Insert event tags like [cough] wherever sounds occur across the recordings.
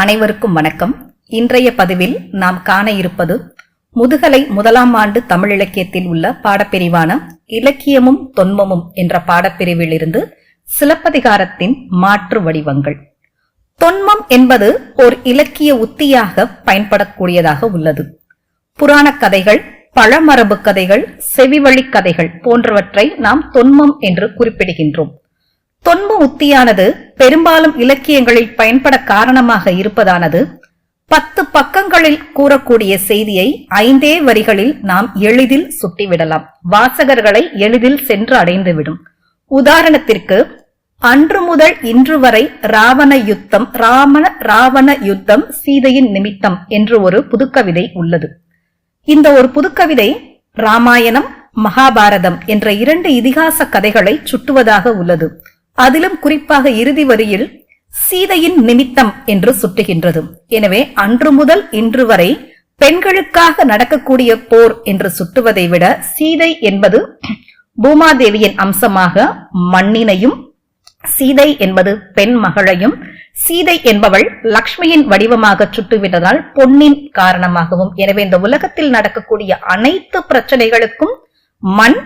அனைவருக்கும் வணக்கம். இன்றைய பதிவில் நாம் காண இருப்பது முதுகலை முதலாம் ஆண்டு தமிழ் இலக்கியத்தில் உள்ள பாடப்பிரிவான இலக்கியமும் தொன்மமும் என்ற பாடப்பிரிவில் இருந்து சிலப்பதிகாரத்தின் மாற்று வடிவங்கள். தொன்மம் என்பது ஓர் இலக்கிய உத்தியாக பயன்படக்கூடியதாக உள்ளது. புராணக் கதைகள் பழமரபு கதைகள் செவிவழி கதைகள் போன்றவற்றை நாம் தொன்மம் என்று குறிப்பிடுகின்றோம். தொன்ம உத்தியானது பெரும்பாலும் இலக்கியங்களில் பயன்பட காரணமாக இருப்பதானது? பத்து பக்கங்களில் கூறக்கூடிய செய்தியை ஐந்தே வரிகளில் நாம் எளிதில் சுட்டிவிடலாம். வாசகர்களை எளிதில் சென்று அடைந்துவிடும். உதாரணத்திற்கு அன்று முதல் இன்று வரை ராவண யுத்தம் ராமண ராவண யுத்தம் சீதையின் நிமித்தம் என்று ஒரு புதுக்கவிதை உள்ளது. இந்த ஒரு புதுக்கவிதை ராமாயணம் மகாபாரதம் என்ற இரண்டு இதிகாச கதைகளை சுட்டுவதாக உள்ளது. அதிலும் குறிப்பாக இறுதி வரியில் சீதையின் நிமித்தம் என்று சுட்டுகின்றது. எனவே அன்று முதல் இன்று வரை பெண்களுக்காக நடக்கக்கூடிய போர் என்று சுட்டுவதை விட சீதை என்பது பூமாதேவியின் அம்சமாக மண்ணினையும் சீதை என்பது பெண் மகளையும் சீதை என்பவள் லக்ஷ்மியின் வடிவமாக சுட்டுவிட்டதால் பொன்னின் காரணமாகவும். எனவே இந்த உலகத்தில் நடக்கக்கூடிய அனைத்து பிரச்சனைகளுக்கும் மண்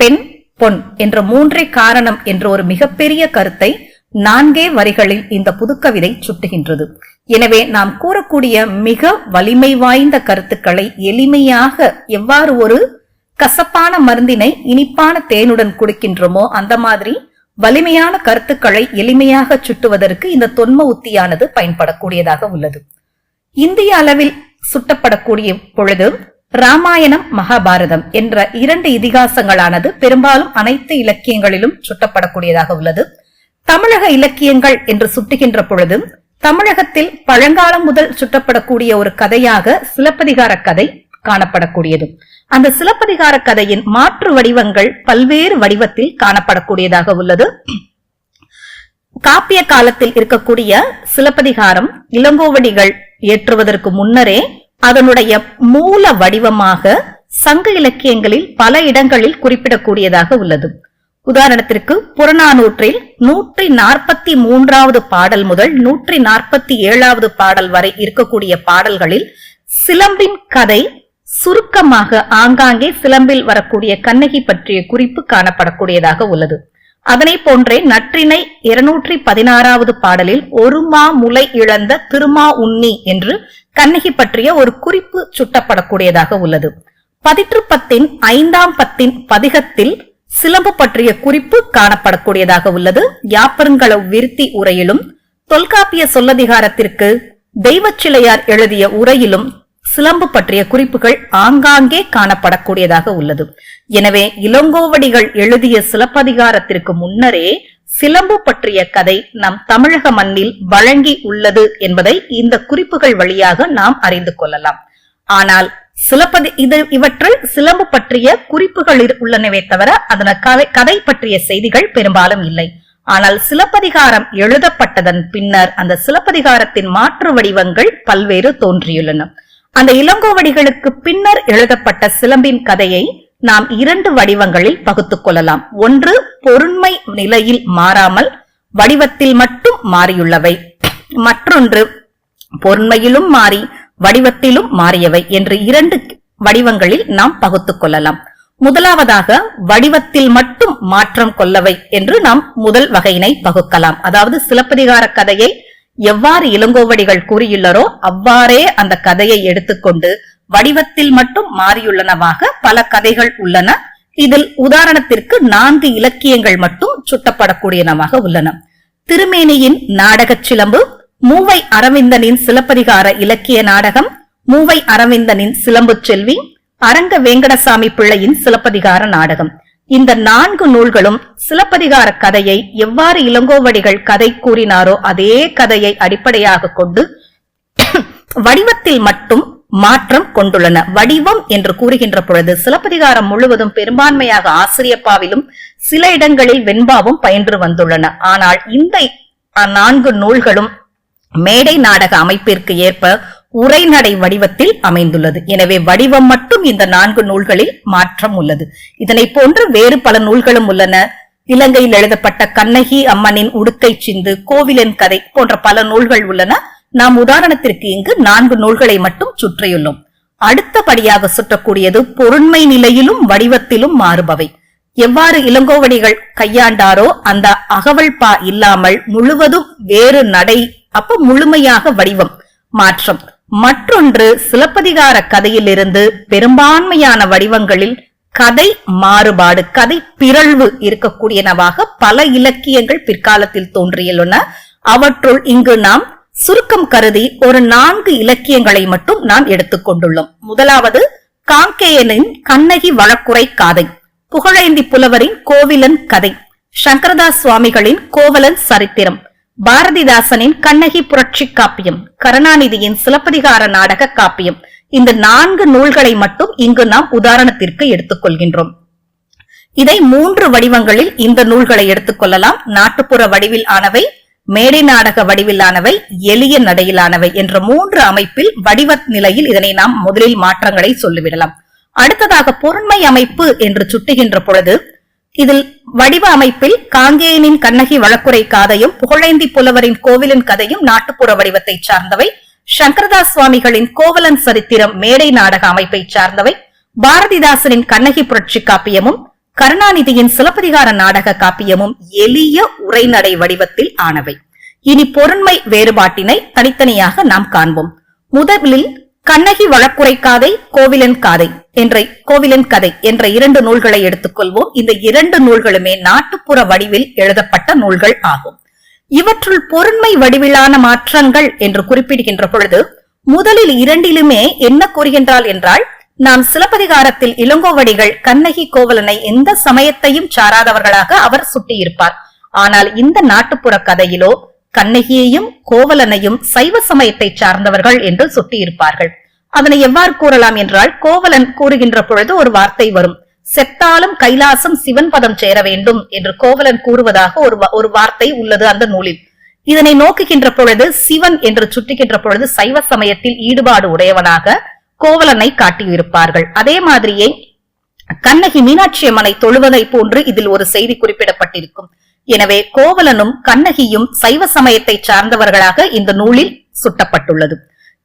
பெண் பொன் என்ற மூன்றே காரணம் என்ற ஒரு மிகப்பெரிய கருத்தை நான்கே வரிகளில் இந்த புதுக்கவிதை சுட்டுகின்றது. எனவே நாம் கூறக்கூடிய மிக வலிமை வாய்ந்த கருத்துக்களை எளிமையாக எவ்வாறு ஒரு கசப்பான மருந்தினை இனிப்பான தேனுடன் கொடுக்கின்றோமோ அந்த மாதிரி வலிமையான கருத்துக்களை எளிமையாக சுட்டுவதற்கு இந்த தொன்ம உத்தியானது பயன்படக்கூடியதாக உள்ளது. இந்திய அளவில் சுட்டப்படக்கூடிய பொழுது ராமாயணம் மகாபாரதம் என்ற இரண்டு இதிகாசங்களானது பெரும்பாலும் அனைத்து இலக்கியங்களிலும் சுட்டப்படக்கூடியதாக உள்ளது. தமிழக இலக்கியங்கள் என்று சுட்டுகின்ற பொழுது தமிழகத்தில் பழங்காலம் முதல் சுட்டப்படக்கூடிய ஒரு கதையாக சிலப்பதிகார கதை காணப்படக்கூடியது. அந்த சிலப்பதிகார கதையின் மாற்று வடிவங்கள் பல்வேறு வடிவத்தில் காணப்படக்கூடியதாக உள்ளது. காப்பிய காலத்தில் இருக்கக்கூடிய சிலப்பதிகாரம் இளங்கோவடிகள் ஏற்றுவதற்கு முன்னரே அதனுடைய மூல வடிவமாக சங்க இலக்கியங்களில் பல இடங்களில் குறிப்பிடக்கூடியதாக உள்ளது. உதாரணத்திற்கு புறநானூற்றில் நூற்றி நாற்பத்தி மூன்றாவது பாடல் முதல் நூற்றி நாற்பத்தி ஏழாவது பாடல் வரை இருக்கக்கூடிய பாடல்களில் சிலம்பின் கதை சுருக்கமாக ஆங்காங்கே சிலம்பில் வரக்கூடிய கண்ணகி பற்றிய குறிப்பு காணப்படக்கூடியதாக உள்ளது. அதனை போன்றே நற்றினை இருநூற்றி பதினாறாவது பாடலில் ஒரு மா முளை இழந்த திருமா உண்ணி என்று கண்ணகி பற்றிய ஒரு குறிப்பு சுட்டப்படக்கூடியதாக உள்ளது. பதிற்று பத்தின் ஐந்தாம் பத்தின் பதிகத்தில் சிலம்பு பற்றிய குறிப்பு காணப்படக்கூடியதாக உள்ளது. யாப்பருங்கள விருத்தி உரையிலும் தொல்காப்பிய சொல்லதிகாரத்திற்கு தெய்வச்சிலையார் எழுதிய உரையிலும் சிலம்பு பற்றிய குறிப்புகள் ஆங்காங்கே காணப்படக்கூடியதாக உள்ளது. எனவே இளங்கோவடிகள் எழுதிய சிலப்பதிகாரத்திற்கு முன்னரே சிலம்பு பற்றிய கதை நம் தமிழக மண்ணில் வழங்கி உள்ளது என்பதை இந்த குறிப்புகள் வழியாக நாம் அறிந்து கொள்ளலாம். ஆனால் சிலப்பதி இது இவற்றில் சிலம்பு பற்றிய குறிப்புகள் உள்ளனவே தவிர அதன கதை கதை பற்றிய செய்திகள் பெரும்பாலும் இல்லை. ஆனால் சிலப்பதிகாரம் எழுதப்பட்டதன் பின்னர் அந்த சிலப்பதிகாரத்தின் மாற்று வடிவங்கள் பல்வேறு தோன்றியுள்ளன. அந்த இளங்கோவடிகளுக்கு பின்னர் எழுதப்பட்ட சிலம்பின் கதையை நாம் இரண்டு வடிவங்களில் பகுத்துக் கொள்ளலாம். ஒன்று பொருண்மை நிலையில் மாறாமல் வடிவத்தில் மட்டும் மாறியுள்ளவை. மற்றொன்று பொருண்மையிலும் மாறி வடிவத்திலும் மாறியவை என்று இரண்டு வடிவங்களில் நாம் பகுத்துக் கொள்ளலாம். முதலாவதாக வடிவத்தில் மட்டும் மாற்றம் கொள்ளவை என்று நாம் முதல் வகையினை பகுக்கலாம். அதாவது சிலப்பதிகார கதையை எவ்வாறு இளங்கோவடிகள் கூறியுள்ளரோ அவ்வாறே அந்த கதையை எடுத்துக்கொண்டு வடிவத்தில் மட்டும் மாறியுள்ளனவாக பல கதைகள் உள்ளன. இதில் உதாரணத்திற்கு நான்கு இலக்கியங்கள் மட்டும் சுட்டப்படக்கூடியனவாக உள்ளன. திருமேனியின் நாடக சிலம்பு மூவை அரவிந்தனின் சிலப்பதிகார இலக்கிய நாடகம் மூவை அரவிந்தனின் சிலம்பு செல்வி அரங்க வேங்கடசாமி பிள்ளையின் சிலப்பதிகார நாடகம். இந்த நான்கு நூல்களும் சிலப்பதிகார கதையை எவ்வாறு இளங்கோவடிகள் கதை கூறினாரோ அதே கதையை அடிப்படையாக கொண்டு [clears throat] வடிவத்தில் மட்டும் மாற்றம் கொண்டுள்ளன. வடிவம் என்று கூறுகின்ற பொழுது சிலப்பதிகாரம் முழுவதும் பெரும்பான்மையாக ஆசிரியப்பாவிலும் சில இடங்களில் வெண்பாவும் பயின்று வந்துள்ளன. ஆனால் இந்த நான்கு நூல்களும் மேடை நாடக அமைப்பிற்கு ஏற்ப உரைநடை வடிவத்தில் அமைந்துள்ளது. எனவே வடிவம் மட்டும் இந்த நான்கு நூல்களில் மாற்றம் உள்ளது. இதனை போன்று வேறு பல நூல்களும் உள்ளன. இலங்கையில் எழுதப்பட்ட கண்ணகி அம்மனின் உடுக்கை சிந்து கோவிலின் கதை போன்ற பல நூல்கள் உள்ளன. நாம் உதாரணத்திற்கு இங்கு நான்கு நூல்களை மட்டும் சுற்றியுள்ளோம். அடுத்தபடியாக சுற்றக்கூடியது பொருண்மை நிலையிலும் வடிவத்திலும் மாறுபவை. எவ்வாறு இளங்கோவடிகள் கையாண்டாரோ அந்த அகவல் பா இல்லாமல் முழுவதும் வேறு நடை அப்ப முழுமையாக வடிவம் மாற்றம். மற்றொன்று சிலப்பதிகார கதையிலிருந்து பெரும்பான்மையான வடிவங்களில் கதை மாறுபாடு கதை பிறழ்வு இருக்கக்கூடியனவாக பல இலக்கியங்கள் பிற்காலத்தில் தோன்றியுள்ளன. அவற்றுள் இங்கு நாம் சுருக்கம் கருதி ஒரு நான்கு இலக்கியங்களை மட்டும் நாம் எடுத்துக்கொண்டுள்ளோம் முதலாவது காங்கேயனின் கண்ணகி வழக்குரை காதை புகழேந்தி புலவரின் கோவிலன் கதை சங்கரதாஸ் சுவாமிகளின் கோவலன் சரித்திரம். பாரதிதாசனின் கண்ணகி புரட்சி காப்பியம் கருணாநிதியின் சிலப்பதிகார நாடக காப்பியம். இந்த நான்கு நூல்களை மட்டும் இங்கு நாம் உதாரணத்திற்கு எடுத்துக்கொள்கின்றோம் இதை மூன்று வடிவங்களில் இந்த நூல்களை எடுத்துக்கொள்ளலாம் நாட்டுப்புற வடிவில் ஆனவை மேடை நாடக வடிவிலானவை எளிய நடையிலானவை என்ற மூன்று அமைப்பில் வடிவ நிலையில் இதனை நாம் முதலில் மாற்றங்களை சொல்லிவிடலாம். அடுத்ததாக பொருண்மை அமைப்பு என்று சுட்டுகின்ற பொழுது இதில் வடிவ அமைப்பில் காங்கேயனின் கண்ணகி வழக்குரை காதையும் புகழேந்தி புலவரின் கோவிலின் கதையும் நாட்டுப்புற வடிவத்தை சார்ந்தவை. சங்கரதாஸ் சுவாமிகளின் கோவலன் சரித்திரம் மேடை நாடக அமைப்பை சார்ந்தவை. பாரதிதாசனின் கண்ணகி புரட்சி காப்பியமும் கருணாநிதியின் சிலப்பதிகார நாடக காப்பியமும் எளிய உரைநடை வடிவத்தில் ஆனவை. இனி பொருண்மை வேறுபாட்டினை தனித்தனியாக நாம் காண்போம். முதலில் கண்ணகி வழக்குரை காதை கோவிலன் காதை என்ற கோவிலன் கதை என்ற இரண்டு நூல்களை எடுத்துக்கொள்வோம். இந்த இரண்டு நூல்களுமே நாட்டுப்புற வடிவில் எழுதப்பட்ட நூல்கள் ஆகும். இவற்றுள் பொருண்மை வடிவிலான மாற்றங்கள் என்று குறிப்பிடுகின்ற பொழுது முதலில் இரண்டிலுமே என்ன கூறுகின்றால் என்றால் நாம் சிலப்பதிகாரத்தில் இளங்கோவடிகள் கண்ணகி கோவலனை எந்த சமயத்தையும் சாராதவர்களாக அவர் சுட்டியிருப்பார். ஆனால் இந்த நாட்டுப்புற கதையிலோ கண்ணகியையும் கோவலனையும் சைவ சமயத்தை சார்ந்தவர்கள் என்று சுட்டியிருப்பார்கள். அதனை எவ்வாறு கூறலாம் என்றால் கோவலன் கூறுகின்ற பொழுது ஒரு வார்த்தை வரும். செத்தாலும் கைலாசம் சிவன் பதம் சேர வேண்டும் என்று கோவலன் கூறுவதாக ஒரு ஒரு வார்த்தை உள்ளது அந்த நூலில். இதனை நோக்குகின்ற பொழுது சிவன் என்று சுட்டுகின்ற பொழுது சைவ சமயத்தில் ஈடுபாடு உடையவனாக கோவலனை காட்டியிருப்பார்கள். அதே மாதிரியே கண்ணகி மீனாட்சி அம்மனை தொழுவதை போன்று இதில் ஒரு செய்தி குறிப்பிடப்பட்டிருக்கும். எனவே கோவலனும் கண்ணகியும் சைவ சமயத்தை சார்ந்தவர்களாக இந்த நூலில் சுட்டப்பட்டுள்ளது.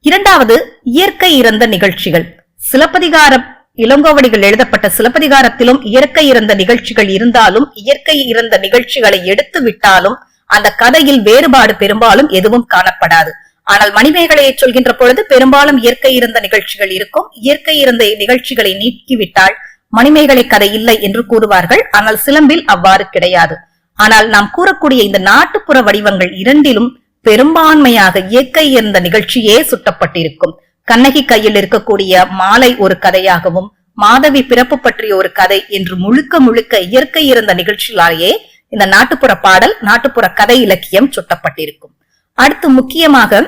இரண்டாவது இயற்கை இறந்த நிகழ்ச்சிகள். சிலப்பதிகாரம் இளங்கோவடிகள் எழுதப்பட்ட சிலப்பதிகாரத்திலும் இயற்கை இறந்த நிகழ்ச்சிகள் இருந்தாலும் இயற்கை இறந்த நிகழ்ச்சிகளை எடுத்து விட்டாலும் அந்த கதையில் வேறுபாடு பெரும்பாலும் எதுவும் காணப்படாது. ஆனால் மணிமேகலையை சொல்கின்ற பொழுது பெரும்பாலும் இயற்கை இருந்த நிகழ்ச்சிகள் இருக்கும். இயற்கை இருந்த நிகழ்ச்சிகளை நீக்கிவிட்டால் மணிமேகலை கதை இல்லை என்று கூறுவார்கள். ஆனால் சிலம்பில் அவ்வாறு கிடையாது. ஆனால் நாம் கூறக்கூடிய இந்த நாட்டுப்புற வடிவங்கள் இரண்டிலும் பெரும்பான்மையாக இயற்கை இருந்த நிகழ்ச்சியே சுட்டப்பட்டிருக்கும். கண்ணகி கையில் இருக்கக்கூடிய மாலை ஒரு கதையாகவும் மாதவி பிறப்பு பற்றிய ஒரு கதை என்று முழுக்க முழுக்க இயற்கை இருந்த நிகழ்ச்சியிலேயே இந்த நாட்டுப்புற பாடல் நாட்டுப்புற கதை இலக்கியம் சுட்டப்பட்டிருக்கும். அடுத்து முக்கியமாக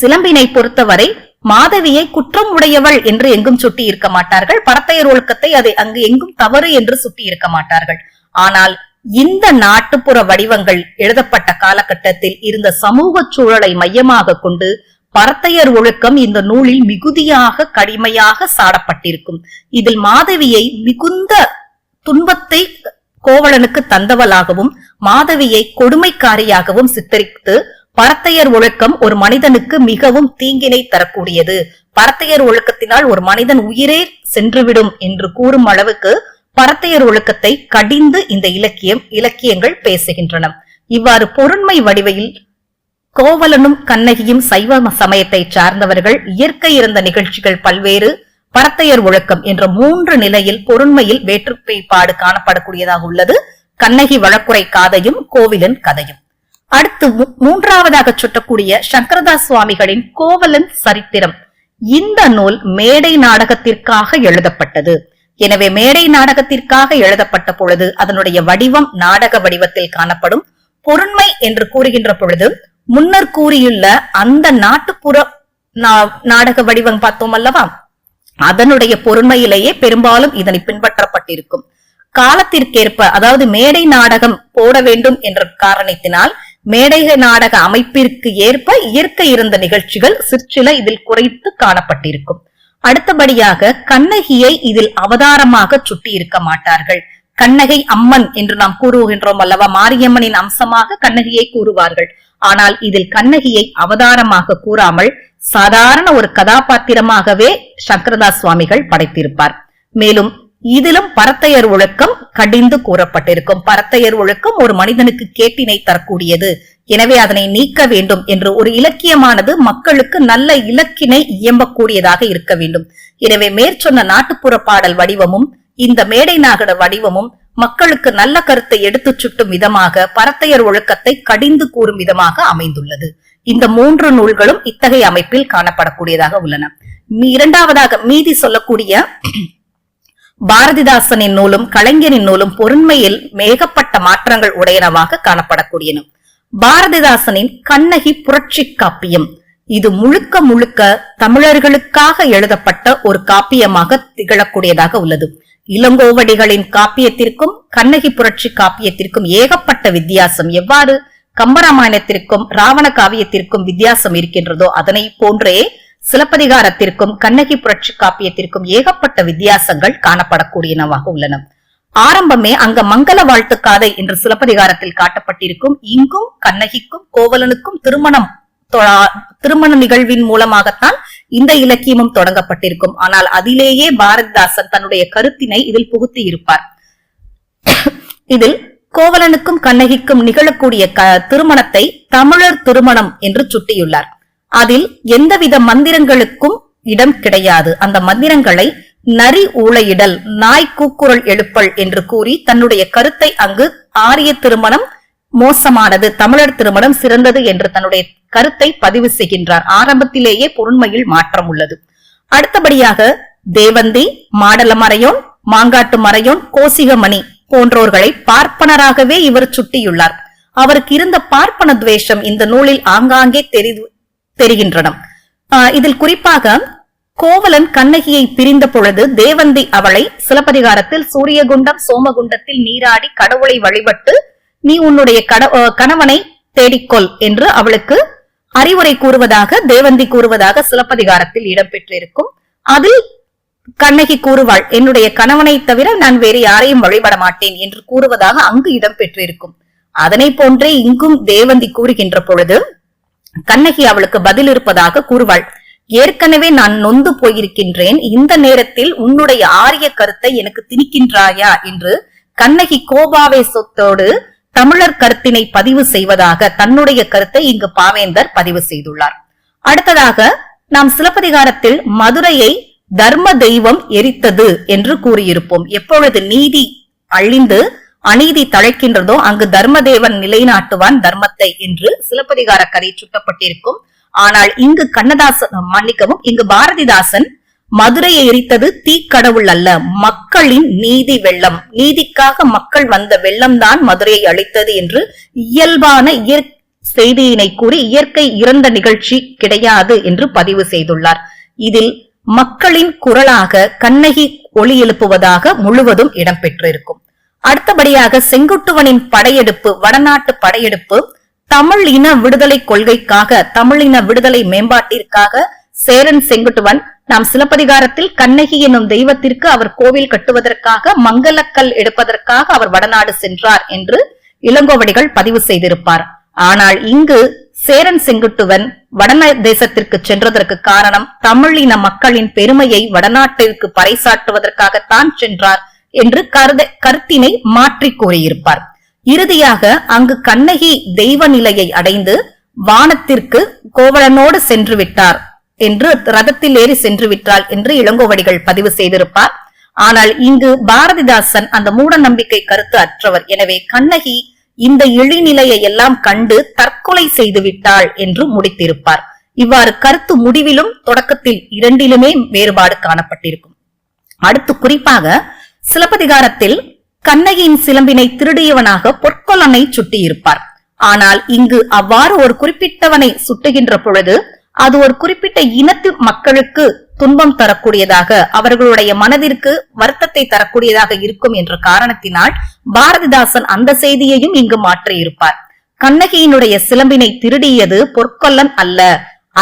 சிலம்பினை பொறுத்தவரை மாதவியை குற்றம் உடையவள் என்று எங்கும் சுட்டி இருக்க மாட்டார்கள் பரத்தையர் ஒழுக்கத்தை அதை அங்கு எங்கும் தவறு என்று சுட்டி இருக்க மாட்டார்கள். ஆனால் இந்த நாட்டுப்புற வடிவங்கள் எழுதப்பட்ட காலகட்டத்தில் இருந்த சமூக சூழலை மையமாக கொண்டு பரத்தையர் ஒழுக்கம் இந்த நூலில் மிகுதியாக கடுமையாக சாடப்பட்டிருக்கும். இதில் மாதவியை மிகுந்த துன்பத்தை கோவலனுக்கு தந்தவளாகவும் மாதவியை கொடுமைக்காரியாகவும் சித்தரித்து பரத்தையர் ஒழுக்கம் ஒரு மனிதனுக்கு மிகவும் தீங்கினை தரக்கூடியது. பரத்தையர் ஒழுக்கத்தினால் ஒரு மனிதன் உயிரே சென்றுவிடும் என்று கூறும் அளவுக்கு பரத்தையர் ஒழுக்கத்தை கடிந்து இந்த இலக்கியம் இலக்கியங்கள் பேசுகின்றன. இவ்வாறு பொருண்மை வடிவையில் கோவலனும் கண்ணகியும் சைவ சமயத்தை சார்ந்தவர்கள் இயற்கை இருந்த நிகழ்ச்சிகள் பல்வேறு பரத்தையர் ஒழுக்கம் என்ற மூன்று நிலையில் பொருண்மையில் வேற்றுமைப்பாடு காணப்படக்கூடியதாக உள்ளது. கண்ணகி வழக்குரை காதையும் கோவிலன் கதையும். அடுத்து மூன்றாவதாக சுட்டக்கூடிய சங்கரதாஸ் சுவாமிகளின் கோவலன் சரித்திரம். இந்த நூல் மேடை நாடகத்திற்காக எழுதப்பட்டது. எனவே மேடை நாடகத்திற்காக எழுதப்பட்ட பொழுது அதனுடைய வடிவம் நாடக வடிவத்தில் காணப்படும். பொருண்மை என்று கூறுகின்ற பொழுது முன்னர் கூறியுள்ள அந்த நாட்டுப்புற நாடக வடிவம் பார்த்தோம் அல்லவா? அதனுடைய பொருண்மையிலேயே பெரும்பாலும் இதனை பின்பற்றப்பட்டிருக்கும். காலத்திற்கேற்ப அதாவது மேடை நாடகம் போட வேண்டும் என்ற காரணத்தினால் மேடை நாடக அமைப்பிற்கு ஏற்ப இயற்கை இருந்த நிகழ்ச்சிகள் சிற்சில இதில் குறைத்து காணப்பட்டிருக்கும். அடுத்தபடியாக கண்ணகியை இதில் அவதாரமாக சுட்டி இருக்க மாட்டார்கள். கண்ணகை அம்மன் என்று நாம் கூறுகின்றோம் அல்லவா? மாரியம்மனின் அம்சமாக கண்ணகியை கூறுவார்கள். ஆனால் இதில் கண்ணகியை அவதாரமாக கூறாமல் சாதாரண ஒரு கதாபாத்திரமாகவே சங்கரதாஸ் சுவாமிகள் படைத்திருப்பார். மேலும் இதிலும் பரத்தையர் ஒழுக்கம் கடிந்து கூறப்பட்டிருக்கும். பரத்தையர் ஒழுக்கம் ஒரு மனிதனுக்கு கேட்டினை தரக்கூடியது. எனவே அதனை நீக்க வேண்டும் என்று ஒரு இலக்கியமானது மக்களுக்கு நல்ல இலக்கினை இயம்பக்கூடியதாக இருக்க வேண்டும். எனவே மேற்சொன்ன நாட்டுப்புற பாடல் வடிவமும் இந்த மேடை நாகட வடிவமும் மக்களுக்கு நல்ல கருத்தை எடுத்து சுட்டும் விதமாக பரத்தையர் ஒழுக்கத்தை கடிந்து கூறும் விதமாக அமைந்துள்ளது. இந்த மூன்று நூல்களும் இத்தகைய அமைப்பில் காணப்படக்கூடியதாக உள்ளன. இரண்டாவதாக மீதி சொல்லக்கூடிய பாரதிதாசனின் நூலும் கலைஞரின் நூலும் பொருண்மையில் மேகப்பட்ட மாற்றங்கள் உடையனவாக காணப்படக்கூடியன. பாரதிதாசனின் கண்ணகி புரட்சி காப்பியம். இது முழுக்க முழுக்க தமிழர்களுக்காக எழுதப்பட்ட ஒரு காப்பியமாக திகழக்கூடியதாக உள்ளது. இளங்கோவடிகளின் காப்பியத்திற்கும் கண்ணகி புரட்சி காப்பியத்திற்கும் ஏகப்பட்ட வித்தியாசம். எவ்வாறு கம்பராமாயணத்திற்கும் ராவண காவியத்திற்கும் வித்தியாசம் இருக்கின்றதோ அதனை போன்றே சிலப்பதிகாரத்திற்கும் கண்ணகி புரட்சி காப்பியத்திற்கும் ஏகப்பட்ட வித்தியாசங்கள் காணப்படக்கூடியனவாக உள்ளன. ஆரம்பமே அங்க மங்கள வாழ்த்துக்காதை என்று சிலப்பதிகாரத்தில் காட்டப்பட்டிருக்கும் இங்கும் கண்ணகிக்கும் கோவலனுக்கும் திருமணம் திருமண நிகழ்வின் மூலமாகத்தான் இந்த இலக்கியமும் தொடங்கப்பட்டிருக்கும். ஆனால் அதிலேயே பாரதிதாசன் தன்னுடைய கருத்தினை இதில் புகுத்தி இருப்பார். இதில் கோவலனுக்கும் கண்ணகிக்கும் நிகழக்கூடிய திருமணத்தை தமிழர் திருமணம் என்று சுட்டியுள்ளார். அதில் எந்தவித மந்திரங்களுக்கும் இடம் கிடையாது. அந்த மந்திரங்களை நரி ஊளையிடல் நாய் கூக்குரல் எழுப்பல் என்று கூறி தன்னுடைய கருத்தை அங்கு ஆரிய திருமணம் மோசமானது தமிழர் திருமணம் சிறந்தது என்று தன்னுடைய கருத்தை பதிவு செய்கின்றார். ஆரம்பத்திலேயே பொருண்மையில் மாற்றம் உள்ளது. அடுத்தபடியாக தேவந்தி மாடல மறையோன் மாங்காட்டு மறையோன் கோசிகமணி போன்றோர்களை பார்ப்பனராகவே இவர் சுட்டியுள்ளார். அவருக்கு இருந்த பார்ப்பன துவேஷம் இந்த நூலில் ஆங்காங்கே தெரி தெரிகின்றன. இதில் குறிப்பாக கோவலன் கண்ணகியை பிரிந்த பொழுது தேவந்தி அவளை சிலப்பதிகாரத்தில் சூரியகுண்டம் சோமகுண்டத்தில் நீராடி கடவுளை வழிபட்டு நீ உன்னுடைய கணவனை தேடிக்கொள் என்று அவளுக்கு அறிவுரை கூறுவதாக தேவந்தி கூறுவதாக சிலப்பதிகாரத்தில் இடம்பெற்றிருக்கும். அதில் கண்ணகி கூறுவாள் என்னுடைய கணவனை தவிர நான் வேறு யாரையும் வழிபட மாட்டேன் என்று கூறுவதாக அங்கு இடம்பெற்றிருக்கும். அதனை போன்றே இங்கும் தேவந்தி கூறுகின்ற பொழுது கண்ணகி அவளுக்கு பதில் இருப்பதாக கூறுவாள். ஏற்கனவே நான் நொந்து போயிருக்கின்றேன். இந்த நேரத்தில் உன்னுடைய ஆரிய கருத்தை எனக்கு திணிக்கின்றாயா? என்று கண்ணகி கோபாவேசத்தோடு தமிழர் கருத்தினை பதிவு செய்வதாக தன்னுடைய கருத்தை இங்கு பாவேந்தர் பதிவு செய்துள்ளார். அடுத்ததாக நாம் சிலப்பதிகாரத்தில் மதுரையை தர்ம தெய்வம் எரித்தது என்று கூறியிருப்போம். எப்பொழுது நீதி அழிந்து அநீதி தழைக்கின்றதோ அங்கு தர்மதேவன் நிலைநாட்டுவான் தர்மத்தை என்று சிலப்பதிகார கதை சுட்டப்பட்டிருக்கும். ஆனால் இங்கு கண்ணதாசன் மன்னிக்கவும் இங்கு பாரதிதாசன் மதுரையை எரித்தது தீக்கடவுள் அல்ல மக்களின் நீதி வெள்ளம். நீதிக்காக மக்கள் வந்த வெள்ளம்தான் மதுரையை அழித்தது என்று இயல்பான இயற் செய்தியினை கூறி இயற்கை இறந்த நிகழ்ச்சி கிடையாது என்று பதிவு செய்துள்ளார். இதில் மக்களின் குரலாக கண்ணகி ஒளி எழுப்புவதாக முழுவதும் இடம்பெற்றிருக்கும். அடுத்தபடியாக செங்குட்டுவனின் படையெடுப்பு வடநாட்டு படையெடுப்பு தமிழ் இன விடுதலை கொள்கைக்காக தமிழ் இன விடுதலை மேம்பாட்டிற்காக சேரன் செங்குட்டுவன் நாம் சிலப்பதிகாரத்தில் கண்ணகி என்னும் தெய்வத்திற்கு அவர் கோவில் கட்டுவதற்காக மங்களக்கல் எடுப்பதற்காக அவர் வடநாடு சென்றார் என்று இளங்கோவடிகள் பதிவு செய்திருப்பார். ஆனால் இங்கு சேரன் செங்குட்டுவன் வடந தேசத்திற்கு சென்றதற்கு காரணம் தமிழ் இன மக்களின் பெருமையை வடநாட்டிற்கு பறைசாற்றுவதற்காகத்தான் சென்றார். என்று கருத கருத்தினை மாற்றி கூறியிருப்பார். இறுதியாக அங்கு கண்ணகி தெய்வ நிலையை அடைந்து வானத்திற்கு கோவலனோடு சென்று விட்டார் என்று ரதத்தில் ஏறி சென்று விட்டாள் என்று இளங்கோவடிகள் பதிவு செய்திருப்பார். ஆனால் இங்கு பாரதிதாசன் அந்த மூட நம்பிக்கை கருத்து அற்றவர். எனவே கண்ணகி இந்த இழிநிலையை எல்லாம் கண்டு தற்கொலை செய்து விட்டாள் என்று முடித்திருப்பார். இவ்வாறு கருத்து முடிவிலும் தொடக்கத்தில் இரண்டிலுமே வேறுபாடு காணப்பட்டிருக்கும். அடுத்து குறிப்பாக சிலப்பதிகாரத்தில் கண்ணகியின் சிலம்பினை திருடியவனாக பொற்கொல்லனை சுட்டியிருப்பார். ஆனால் இங்கு அவ்வாறு ஒரு குறிப்பிட்டவனை சுட்டுகின்ற பொழுது அது ஒரு குறிப்பிட்ட இனத்து மக்களுக்கு துன்பம் தரக்கூடியதாக அவர்களுடைய மனதிற்கு வருத்தத்தை தரக்கூடியதாக இருக்கும் என்ற காரணத்தினால் பாரதிதாசன் அந்த செய்தியையும் இங்கு மாற்றியிருப்பார். கண்ணகியினுடைய சிலம்பினை திருடியது பொற்கொல்லன் அல்ல.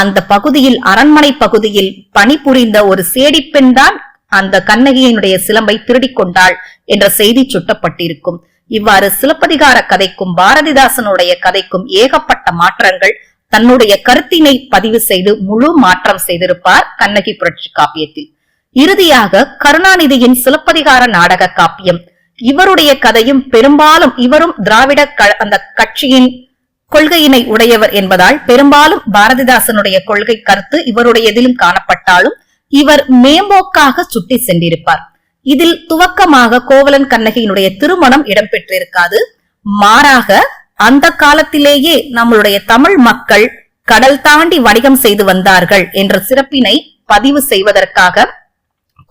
அந்த பகுதியில் அரண்மனை பகுதியில் பணிபுரிந்த ஒரு சேடிப்பெண் தான் அந்த கண்ணகியினுடைய சிலம்பை திருடிக் கொண்டாள் என்ற செய்தி சுட்டப்பட்டிருக்கும். இவ்வாறு சிலப்பதிகார கதைக்கும் பாரதிதாசனுடைய கதைக்கும் ஏகப்பட்ட மாற்றங்கள் தன்னுடைய கருத்தினை பதிவு செய்து முழு மாற்றம் செய்திருப்பார் கண்ணகி புரட்சி காப்பியத்தில். இறுதியாக கருணாநிதியின் சிலப்பதிகார நாடக காப்பியம். இவருடைய கதையும் பெரும்பாலும் இவரும் திராவிட அந்த கட்சியின் கொள்கையினை உடையவர் என்பதால் பெரும்பாலும் பாரதிதாசனுடைய கொள்கை கருத்து இவருடையதிலும் காணப்பட்டாலும் இவர் மேம்போக்காக சுட்டி சென்றிருப்பார். இதில் துவக்கமாக கோவலன் கண்ணகியினுடைய திருமணம் இடம்பெற்றிருக்காது. மாறாக அந்த காலத்திலேயே நம்மளுடைய தமிழ் மக்கள் கடல் தாண்டி வணிகம் செய்து வந்தார்கள் என்ற சிறப்பினை பதிவு செய்வதற்காக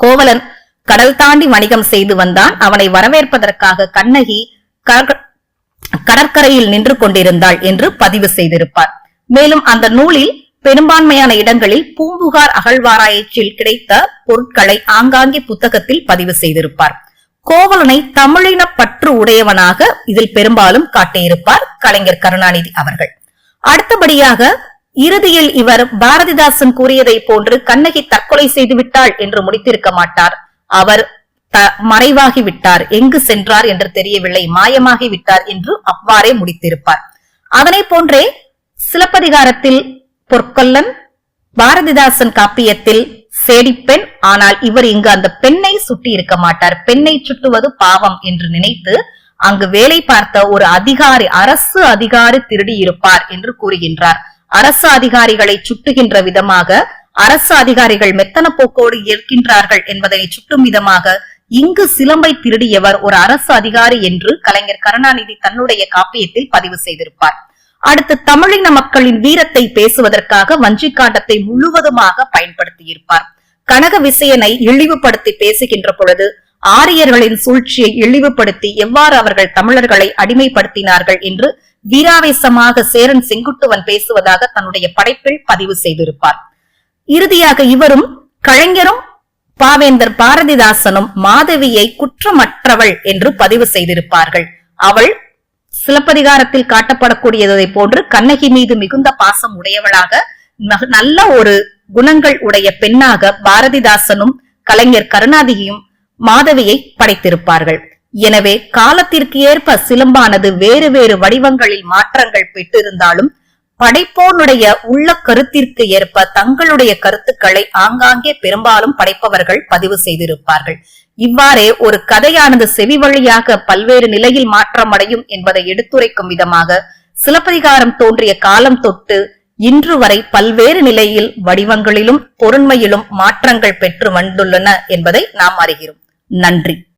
கோவலன் கடல் தாண்டி வணிகம் செய்து வந்தான். அவனை வரவேற்பதற்காக கண்ணகி கடற்கரையில் நின்று கொண்டிருந்தாள் என்று பதிவு செய்திருப்பார். மேலும் அந்த நூலில் பெரும்பான்மையான இடங்களில் பூம்புகார் அகழ்வாராய்ச்சியில் கிடைத்த பொருட்களை ஆங்காங்கே புத்தகத்தில் பதிவு செய்திருப்பார். கோவலனை தமிழின பற்று உடையவனாக இதில் பெரும்பாலும் காட்டியிருப்பார் கலைஞர் கருணாநிதி அவர்கள். அடுத்தபடியாக இறுதியில் இவர் பாரதிதாசன் கூறியதை போன்று கண்ணகி தற்கொலை செய்து விட்டாள் என்று முடித்திருக்க மாட்டார். அவர் மறைவாகி விட்டார் எங்கு சென்றார் என்று தெரியவில்லை. மாயமாகி விட்டார் என்று அவ்வாறே முடித்திருப்பார். அதனை போன்றே சிலப்பதிகாரத்தில் பொற்கொல்லன் பாரதிதாசன் காப்பியத்தில் சேடிப்பெண். ஆனால் இவர் இங்கு அந்த பெண்ணை சுட்டி இருக்க மாட்டார். பெண்ணை சுட்டுவது பாவம் என்று நினைத்து அங்கு வேலை பார்த்த ஒரு அதிகாரி அரசு அதிகாரி திருடி இருப்பார் என்று கூறுகின்றார். அரசு அதிகாரிகளை சுட்டுகின்ற விதமாக அரசு அதிகாரிகள் மெத்தன போக்கோடு ஏற்கின்றார்கள் என்பதை சுட்டும் விதமாக இங்கு சிலம்பை திருடியவர் ஒரு அரசு அதிகாரி என்று கலைஞர் கருணாநிதி தன்னுடைய காப்பியத்தில் பதிவு செய்திருப்பார். அடுத்து தமிழின மக்களின் வீரத்தை பேசுவதற்காக வஞ்சிக்காண்டத்தை முழுவதுமாக பயன்படுத்தியிருப்பார். கனக விசயனை இழிவுபடுத்தி பேசுகின்ற பொழுது ஆரியர்களின் சூழ்ச்சியை இழிவுபடுத்தி எவ்வாறு அவர்கள் தமிழர்களை அடிமைப்படுத்தினார்கள் என்று வீராவேசமாக சேரன் செங்குட்டுவன் பேசுவதாக தன்னுடைய படைப்பில் பதிவு செய்திருப்பார். இறுதியாக இவரும் கலைஞரும் பாவேந்தர் பாரதிதாசனும் மாதவியை குற்றமற்றவள் என்று பதிவு செய்திருப்பார்கள். அவள் சிலப்பதிகாரத்தில் காட்டப்படக்கூடியதை போன்று கண்ணகி மீது மிகுந்த பாசம் உடையவளாக நல்ல ஒரு குணங்கள் உடைய பெண்ணாக பாரதிதாசனும் கலைஞர் கருணாதியும் மாதவியை படைத்திருப்பார்கள். எனவே காலத்திற்கு ஏற்ப சிலம்பானது வேறு வேறு வடிவங்களில் மாற்றங்கள் பெற்றிருந்தாலும் படைப்போனுடைய உள்ள கருத்திற்கு ஏற்ப தங்களுடைய கருத்துக்களை ஆங்காங்கே பெரும்பாலும் படைப்பவர்கள் பதிவு செய்திருப்பார்கள். இவ்வாறே ஒரு கதையானது செவி வழியாக பல்வேறு நிலையில் மாற்றமடையும் என்பதை எடுத்துரைக்கும் விதமாக சிலப்பதிகாரம் தோன்றிய காலம் தொட்டு இன்று வரை பல்வேறு நிலையில் வடிவங்களிலும் பொருண்மையிலும் மாற்றங்கள் பெற்று வந்துள்ளன என்பதை நாம் அறிகிறோம். நன்றி.